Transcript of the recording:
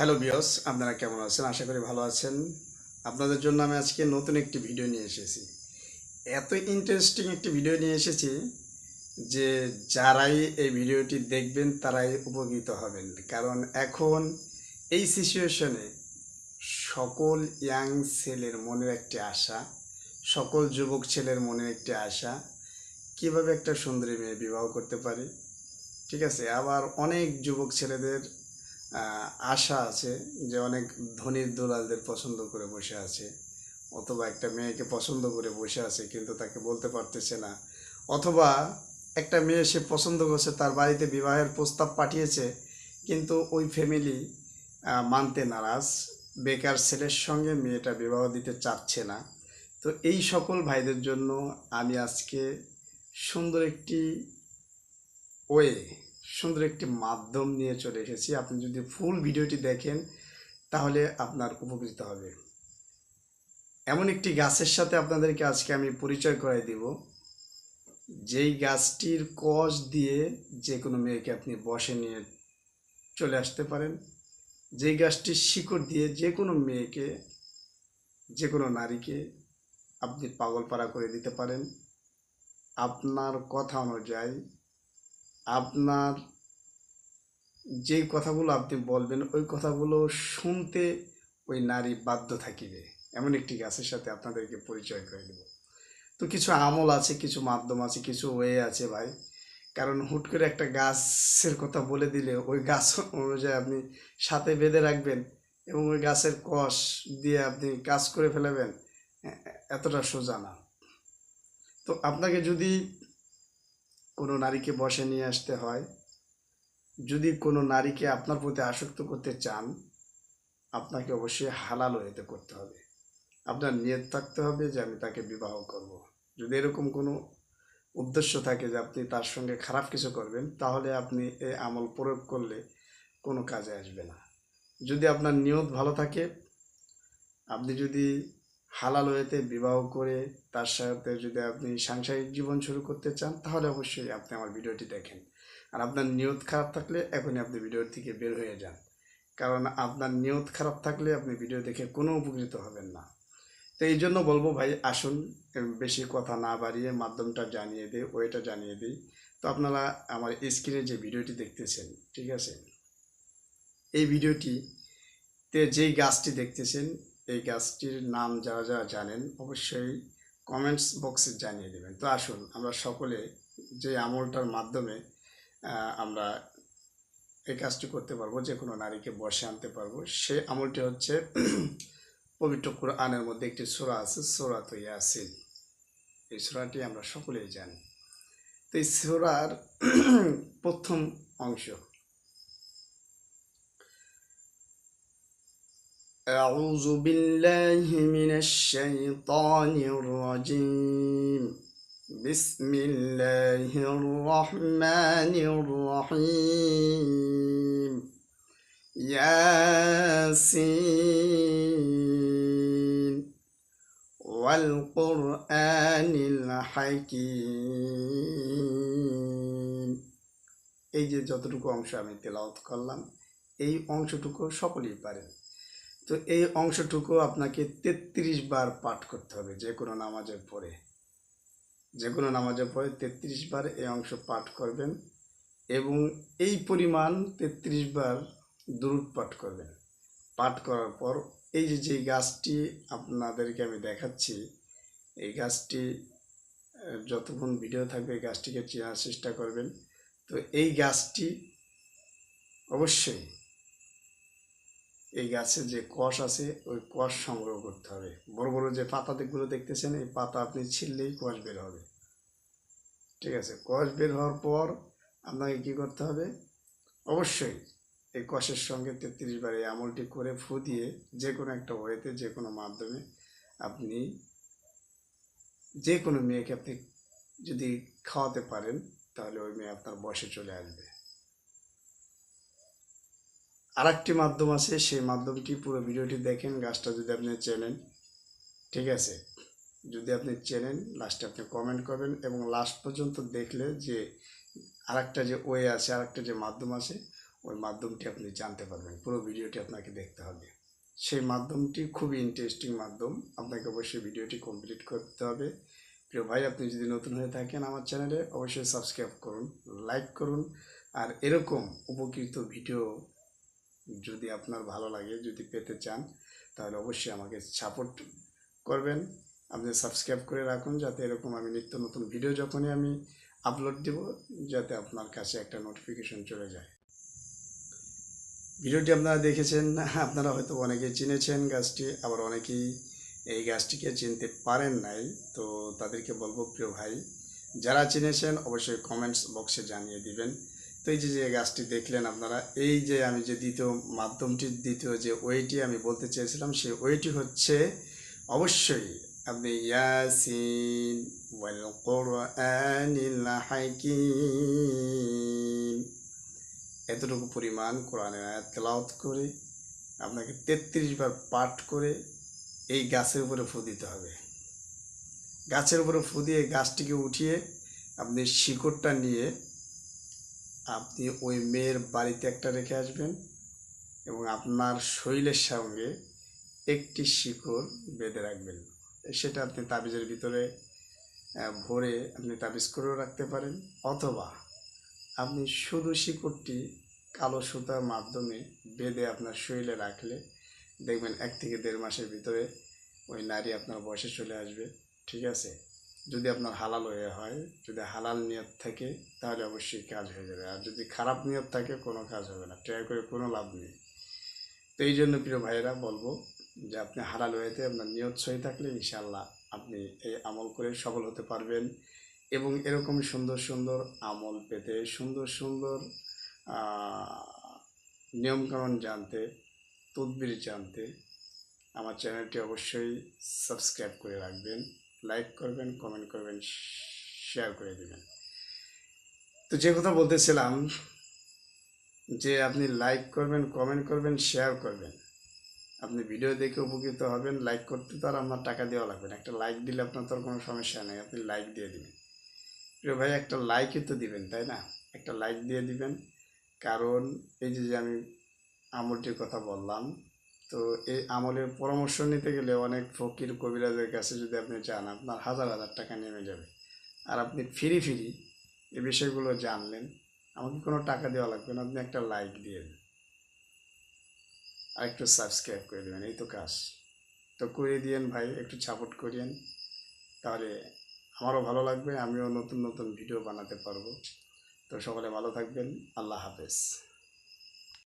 Hello বিয়স আপনারা কেমন আছেন? আশা করি ভালো আছেন। আপনাদের জন্য আমি আজকে নতুন একটি ভিডিও নিয়ে এসেছি। এত ইন্টারেস্টিং একটি ভিডিও নিয়ে এসেছি যে যারাই এই ভিডিওটি দেখবেন, তারাই উপকৃত হবেন। কারণ এখন এই সিচুয়েশনে সকল ইয়াং ছেলের মনের একটি আশা, সকল যুবক ছেলের মনের একটি আশা, কীভাবে একটা সুন্দরী মেয়ে বিবাহ করতে পারি? ঠিক আছে, আবার অনেক যুবক ছেলেদের আশা আছে যে অনেক ধনীর দুলালদের পছন্দ করে বসে আছে, অথবা একটা মেয়েকে পছন্দ করে বসে আছে কিন্তু তাকে বলতে পারতেছে না, অথবা একটা মেয়ে সে পছন্দ করছে, তার বাড়িতে বিবাহের প্রস্তাব পাঠিয়েছে, কিন্তু ওই ফ্যামিলি মানতে নারাজ, বেকার ছেলের সঙ্গে মেয়েটা বিবাহ দিতে চাচ্ছে না। তো এই সকল ভাইদের জন্য আমি আজকে সুন্দর একটি ওয়ে সুন্দর একটি মাধ্যম নিয়ে চলে এসেছি। আপনি যদি ফুল ভিডিওটি দেখেন, তাহলে আপনার উপকৃত হবে। এমন একটি গাছের সাথে আপনাদেরকে আজকে আমি পরিচয় করাই দিব। যেই গাছটির কষ দিয়ে যে কোনো মেয়েকে আপনি বসে নিয়ে চলে আসতে পারেন। যেই গাছটির শিকড় দিয়ে যে কোনো মেয়েকে যে কোনো নারীকে আপনি পাগলপাড়া করে দিতে পারেন। আপনার কথা অনুযায়ী আপনার যে কথাগুলো আপনি বলবেন, ওই কথাগুলো শুনতে ওই নারী বাধ্য থাকিবে। এমন একটি গাছের সাথে আপনাদেরকে পরিচয় করে দেব। তো কিছু আমল আছে, কিছু মাধ্যম আছে, কিছু ওয়ে আছে ভাই। কারণ হুট করে একটা গাছের কথা বলে দিলে, ওই গাছ অনুযায়ী আপনি সাথে বেঁধে রাখবেন এবং ওই গাছের কষ দিয়ে আপনি কাজ করে ফেলাবেন এতটা সোজা না। তো আপনাকে যদি কোনো নারীকে বসে নিয়ে আসতে হয়। যদি কোনো নারীকে আপনার প্রতি আসক্ত করতে চান, আপনাকে অবশ্যই হালাল হইতে করতে হবে। আপনার নিয়ত থাকতে হবে যে আমি তাকে বিবাহ করব। যদি এরকম কোনো উদ্দেশ্য থাকে যে আপনি তার সঙ্গে খারাপ কিছু করবেন, তাহলে আপনি এই আমল প্রয়োগ করলে কোনো কাজে আসবে না। যদি আপনার নিয়ত ভালো থাকে, আপনি যদি হালাল হয়েতে বিবাহ করে তার সাথে যদি আপনি সাংসারিক জীবন শুরু করতে চান, তাহলে অবশ্যই আপনি আমার ভিডিওটি দেখেন। আর আপনার নিয়ত খারাপ থাকলে এখনই আপনি ভিডিও থেকে বের হয়ে যান। কারণ আপনার নিয়ত খারাপ থাকলে আপনি ভিডিও দেখে কোনো উপকৃত হবেন না। তো এই জন্য বলব ভাই, আসুন বেশি কথা না বাড়িয়ে মাধ্যমটা জানিয়ে দিই, ওয়েটা জানিয়ে দিই। তো আপনারা আমার স্ক্রিনে যে ভিডিওটি দেখতেছেন, ঠিক আছে? এই ভিডিওটিতে যেই গাছটি দেখতেছেন এই গাছটির নাম যারা যারা জানেন অবশ্যই কমেন্টস বক্সে জানিয়ে দেবেন। তো আসুন, আমরা সকলে যে আমলটার মাধ্যমে আমরা এই কাজটি করতে পারব যে কোনো নারীকে বসে আনতে পারব। সে আমলটি হচ্ছে পবিত্র কোরআনের মধ্যে একটি সোরা আছে সোরা তো ইয়াসিন। এই সোরাটি আমরা সকলেই জানি। তো এই সোরার প্রথম অংশ أعوذ بالله من الشيطان الرجيم بسم الله الرحمن الرحيم ياسين والقرآن الحكيم এই যে যতটুকু অংশ আমি তেলাওয়াত করলাম এই অংশটুকু সকলেই পারেন তো এই অংশটুকু আপনাকে তেত্রিশ বার পাঠ করতে হবে যে কোনো নামাজের পরে। যে কোনো নামাজের পরে তেত্রিশ বার এই অংশ পাঠ করবেন এবং এই পরিমাণ তেত্রিশ বার দুরুদ পাঠ করবেন। পাঠ করার পর এই যে যে গাছটি আপনাদেরকে আমি দেখাচ্ছি, এই গাছটি, যতক্ষণ ভিডিও থাকবে এই গাছটিকে চেনার চেষ্টা করবেন। তো এই গাছটি অবশ্যই এই গাছের যে কষ আছে, ওই কষ সংগ্রহ করতে হবে। বড় বড় যে পাতাগুলো দেখতেছেন, এই পাতা আপনি ছিললেই কষ বের হবে। ঠিক আছে, কষ বের হওয়ার পর আপনাকে কি করতে হবে? অবশ্যই এই কষের সঙ্গে তেত্রিশ বার এই আমলটি করে ফু দিয়ে যে কোনো একটা ওয়েতে, যে কোনো মাধ্যমে আপনি যে কোনো মেয়েকে আপনি যদি খাওয়াতে পারেন, তাহলে ওই মেয়ে আপনার বসে চলে আসবে। আরেকটি মাধ্যম আছে, সেই মাধ্যমটি পুরো ভিডিওটি দেখেন, গাছটা যদি আপনি চেনেন। ঠিক আছে? যদি আপনি চেনেন লাস্টে আপনি কমেন্ট করবেন এবং লাস্ট পর্যন্ত দেখলে যে আরেকটা যে ওয়ে আছে, আরেকটা যে মাধ্যম আছে, ওই মাধ্যমটি আপনি জানতে পারবেন। পুরো ভিডিওটি আপনাকে দেখতে হবে। সেই মাধ্যমটি খুবই ইন্টারেস্টিং মাধ্যম। আপনাকে অবশ্যই ভিডিওটি কমপ্লিট করতে হবে। প্রিয় ভাই, আপনি যদি নতুন হয়ে থাকেন আমার চ্যানেলে অবশ্যই সাবস্ক্রাইব করুন লাইক করুন, আর এরকম উপকৃত ভিডিও যদি আপনার ভালো লাগে, যদি পেতে চান, তাহলে অবশ্যই আমাকে সাপোর্ট করবেন। আপনি সাবস্ক্রাইব করে রাখুন, যাতে এরকম আমি নিত্য নতুন ভিডিও যখনই আমি আপলোড দেব, যাতে আপনার কাছে একটা নোটিফিকেশন চলে যায়। ভিডিওটি আপনারা দেখেছেন, আপনারা হয়তো অনেকেই চিনেছেন গাছটি, আবার অনেকেই এই গাছটিকে চিনতে পারেন নাই। তো তাদেরকে বলব, প্রিয় ভাই, যারা চিনেছেন, অবশ্যই কমেন্টস বক্সে জানিয়ে দিবেন। তো এই যে যে গাছটি দেখলেন আপনারা, এই যে আমি যে দ্বিতীয় মাধ্যমটির দ্বিতীয় যে ওয়েটি আমি বলতে চেয়েছিলাম, সেই ওয়েটি হচ্ছে অবশ্যই আপনি ইয়াসিন ওয়াল কোরআনিল হাকিম। এতটুকু পরিমাণ কোরআনের আয়াত তেলাওয়াত করে, আপনাকে তেত্রিশ বার পাঠ করে এই গাছের উপরে ফু দিতে হবে। গাছের উপরে ফু দিয়ে গাছটিকে উঠিয়ে আপনি শিকড়টা নিয়ে আপনি ওই মেয়ের বাড়িতে একটা রেখে আসবেন এবং আপনার শরীরের সঙ্গে একটি শিকড় বেঁধে রাখবেন। সেটা আপনি তাবিজের ভিতরে ভরে আপনি তাবিজ করেও রাখতে পারেন অথবা আপনি শুধু শিকড়টি কালো সুতার মাধ্যমে বেঁধে আপনার শরীরে রাখলে দেখবেন এক থেকে দেড় মাসের ভিতরে ওই নারী আপনার বয়সে চলে আসবে। ঠিক আছে? যদি আপনার হালাল হয়ে হয়, যদি হালাল নিয়ত থাকে, তাহলে অবশ্যই কাজ হয়ে যাবে। আর যদি খারাপ নিয়ত থাকে, কোনো কাজ হবে না। ট্রাই করে কোনো লাভ নেই। তো এই জন্য প্রিয় ভাইয়েরা, বলব যে আপনি হালাল হয়েতে আপনার নিয়ত সহি থাকলে ইনশাল্লাহ আপনি এই আমল করে সফল হতে পারবেন এবং এরকম সুন্দর সুন্দর আমল পেতে, সুন্দর সুন্দর নিয়মকানুন জানতে, তদবির জানতে আমার চ্যানেলটি অবশ্যই সাবস্ক্রাইব করে রাখবেন। লাইক করবেন কমেন্ট করবেন শেয়ার করে দেবেন। তো যে কথা বলতেছিলাম, যে আপনি লাইক করবেন কমেন্ট করবেন শেয়ার করবেন। আপনি ভিডিও দেখে উপকৃত হবেন লাইক করতে তো আর আপনার টাকা দেওয়া লাগবে একটা লাইক দিলে আপনার তো কোনো সমস্যা নেই, আপনি লাইক দিয়ে দিবেন। প্রিয় ভাই, একটা লাইকই তো দিবেন, তাই না? একটা লাইক দিয়ে দিবেন। কারণ এই যে আমি আমলটির কথা বললাম তো এই আমলের পরামর্শ নিতে গেলে অনেক ফকির কবিরাজের কাছে যদি আপনি চান আপনার হাজার হাজার টাকা নেমে যাবে। আর আপনি ফিরি ফিরি এ বিষয়গুলো জানলেন, আমাকে কোনো টাকা দেওয়া লাগবে না, আপনি একটা লাইক দিয়ে দেন। আর একটু সাবস্ক্রাইব করে দেবেন, এই তো কাজ। তো করে দিয়েন ভাই, একটু সাপোর্ট করিয়েন, তাহলে আমারও ভালো লাগবে, আমিও নতুন নতুন ভিডিও বানাতে পারব। তো সকলে ভালো থাকবেন, আল্লাহ হাফেজ।